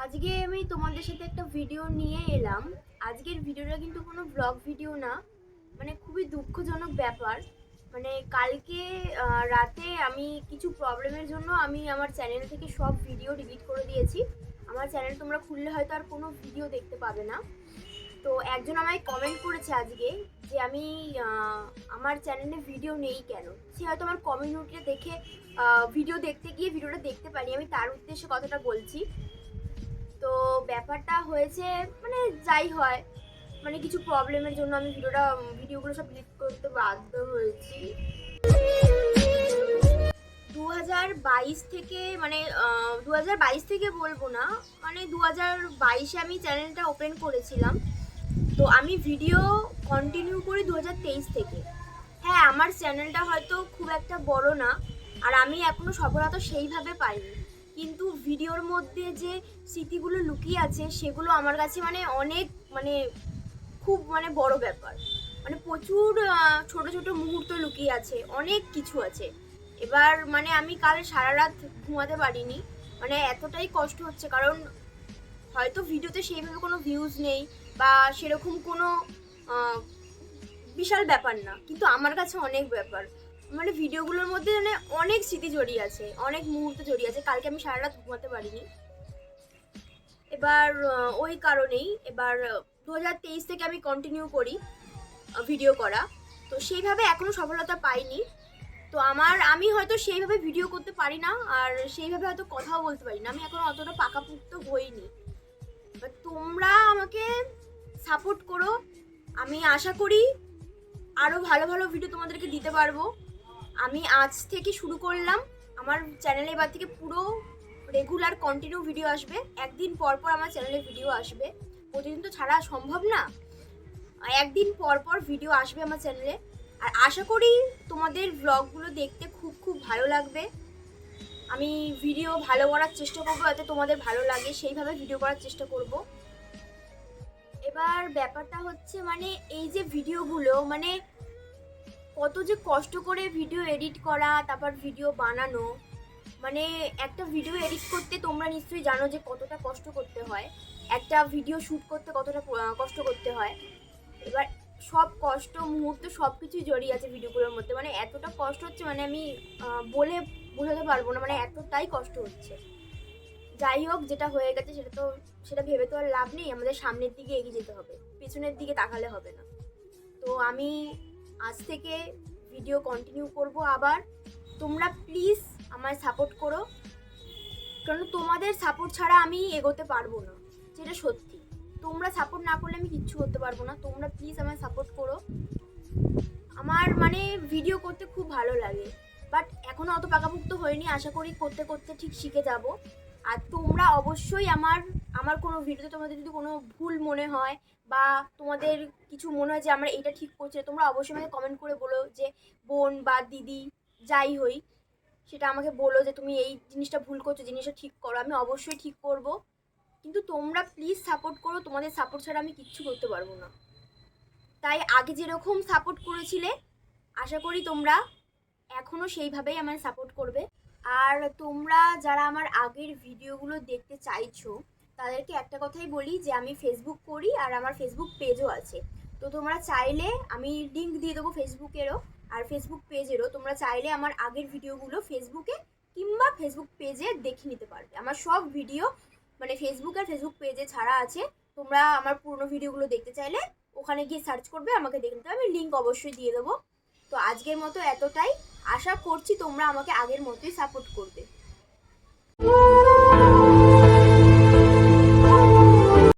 আজকে আমি তোমাদের সাথে একটা ভিডিও নিয়ে এলাম। আজকের ভিডিওটা কিন্তু কোনো ব্লগ ভিডিও না মানে খুবই দুঃখজনক ব্যাপার। মানে কালকে রাতে আমি কিছু প্রবলেমের জন্য আমি আমার চ্যানেল থেকে সব ভিডিও ডিলিট করে দিয়েছি। আমার চ্যানেল তোমরা খুললে হয়তো আর কোনো ভিডিও দেখতে পাবে না। তো একজন আমায় কমেন্ট করেছে আজকে যে আমি আমার চ্যানেলে ভিডিও নেই কেন? সে হয়তো আমার কমিউনিটিটা দেখে ভিডিও দেখতে গিয়ে ভিডিওটা দেখতে পারি আমি তার উদ্দেশ্যে কথাটা বলছি। ব্যাপারটা হয়েছে মানে যাই হয়। মানে কিছু প্রবলেমের জন্য আমি ভিডিওটা ভিডিওগুলো সব ডিলিট করতে বাধ্য হয়েছি। দু হাজার বাইশ থেকে মানে দু হাজার বাইশ থেকে বলব না মানে দু হাজার বাইশে আমি চ্যানেলটা ওপেন করেছিলাম। তো আমি ভিডিও কন্টিনিউ করি দু হাজার তেইশ থেকে। হ্যাঁ আমার চ্যানেলটা হয়তো খুব একটা বড় না, আর আমি এখনও সফলতা সেইভাবে পাইনি। কিন্তু ভিডিওর মধ্যে যে স্মৃতিগুলো লুকিয়ে আছে, সেগুলো আমার কাছে মানে অনেক মানে খুব মানে বড় ব্যাপার। মানে প্রচুর ছোট ছোট মুহূর্ত লুকিয়ে আছে, অনেক কিছু আছে। এবার মানে আমি কাল সারা রাত ঘুমাতে পারিনি মানে এতটাই কষ্ট হচ্ছে, কারণ হয়তো ভিডিওতে সেইভাবে কোনো ভিউজ নেই বা সেরকম কোনো বিশাল ব্যাপার না, কিন্তু আমার কাছে অনেক ব্যাপার। মানে ভিডিওগুলোর মধ্যে মানে অনেক স্মৃতি জড়িয়ে আছে, অনেক মুহূর্ত জড়িয়ে আছে। কালকে আমি সারা রাত ঘুমাতে পারিনি। এবার ওই কারণেই এবার দু হাজার তেইশ থেকে আমি কন্টিনিউ করি ভিডিও করা। তো সেইভাবে এখনও সফলতা পাইনি। তো আমার, আমি হয়তো সেইভাবে ভিডিও করতে পারি না, আর সেইভাবে হয়তো কথাও বলতে পারি না। আমি এখনও অতটা পাকাপুক্ত হইনি। তোমরা আমাকে সাপোর্ট করো। আমি আশা করি আরও ভালো ভালো ভিডিও তোমাদেরকে দিতে পারব। আমি আজ থেকে শুরু করলাম। আমার চ্যানেলে এবার থেকে পুরো রেগুলার কন্টিনিউ ভিডিও আসবে। একদিন পর পর আমার চ্যানেলে ভিডিও আসবে। প্রতিদিন তো ছাড়া সম্ভব না। একদিন পর পর ভিডিও আসবে আমার চ্যানেলে আর আশা করি তোমাদের ব্লগগুলো দেখতে খুব খুব ভালো লাগবে। আমি ভিডিও ভালো করার চেষ্টা করব, যাতে তোমাদের ভালো লাগে। সেইভাবে ভিডিও করার চেষ্টা করব। এবার ব্যাপারটা হচ্ছে মানে এই যে ভিডিওগুলো মানে কত যে কষ্ট করে ভিডিও এডিট করা, তারপর ভিডিও বানানো। মানে একটা ভিডিও এডিট করতে তোমরা নিশ্চয়ই জানো যে কতটা কষ্ট করতে হয়। একটা ভিডিও শ্যুট করতে কতটা কষ্ট করতে হয়। এবার সব কষ্ট মুহূর্ত সব কিছুই জড়িয়ে আছে ভিডিওগুলোর মধ্যে। মানে এতটা কষ্ট হচ্ছে মানে আমি বলে বোঝাতে পারব না। মানে এতটাই কষ্ট হচ্ছে। যাই হোক, যেটা হয়ে গেছে সেটা তো, সেটা ভেবে তো আর লাভ নেই। আমাদের সামনের দিকে এগিয়ে যেতে হবে। পিছনের দিকে তাকালে হবে না। তো আমি আজ থেকে ভিডিও কন্টিনিউ করব। আবার তোমরা প্লিজ আমায় সাপোর্ট করো। কারণ তোমাদের সাপোর্ট ছাড়া আমি এগোতে পারব না, যেটা সত্যি। তোমরা সাপোর্ট না করলে আমি কিচ্ছু করতে পারব না। তোমরা প্লিজ আমায় সাপোর্ট করো। আমার মানে ভিডিও করতে খুব ভালো লাগে। বাট এখনও অত পাকাপুক্ত হয়নি। আশা করি করতে করতে ঠিক শিখে যাব। আর তোমরা অবশ্যই আমার আমার কোনো ভিডিওতে তোমাদের যদি কোনো ভুল মনে হয় বা তোমাদের কিছু মনে হয় যে আমরা এটা ঠিক করছি তোমরা অবশ্যই আমাকে কমেন্ট করে বলো যে বোন বা দিদি যাই হই, সেটা আমাকে বলো যে তুমি এই জিনিসটা ভুল করছ, জিনিসটা ঠিক করো, আমি অবশ্যই ঠিক করব। কিন্তু তোমরা প্লিজ সাপোর্ট করো, তোমাদের সাপোর্ট ছাড়া আমি কিচ্ছু করতে পারব না। তাই আগে যেরকম সাপোর্ট করেছিলে, আশা করি তোমরা এখনও সেইভাবেই আমায় সাপোর্ট করবে। আর তোমরা যারা আমার আগের ভিডিওগুলো দেখতে চাইছো, তাদেরকে একটা কথাই বলি যে আমি ফেসবুক করি আর আমার ফেসবুক পেজও আছে। তো তোমরা চাইলে আমি লিঙ্ক দিয়ে দেবো ফেসবুকেরও আর ফেসবুক পেজেরও তোমরা চাইলে আমার আগের ভিডিওগুলো ফেসবুকে কিংবা ফেসবুক পেজে দেখে নিতে পারবে আমার সব ভিডিও মানে ফেসবুক আর ফেসবুক পেজে ছাড়া আছে। তোমরা আমার পুরনো ভিডিওগুলো দেখতে চাইলে ওখানে গিয়ে সার্চ করবে, আমাকে দেখে নিতে আমি লিঙ্ক অবশ্যই দিয়ে দেবো। তো আজকের মতো এতটাই। আশা করছি তোমরা আমাকে আগের মতোই সাপোর্ট করবে।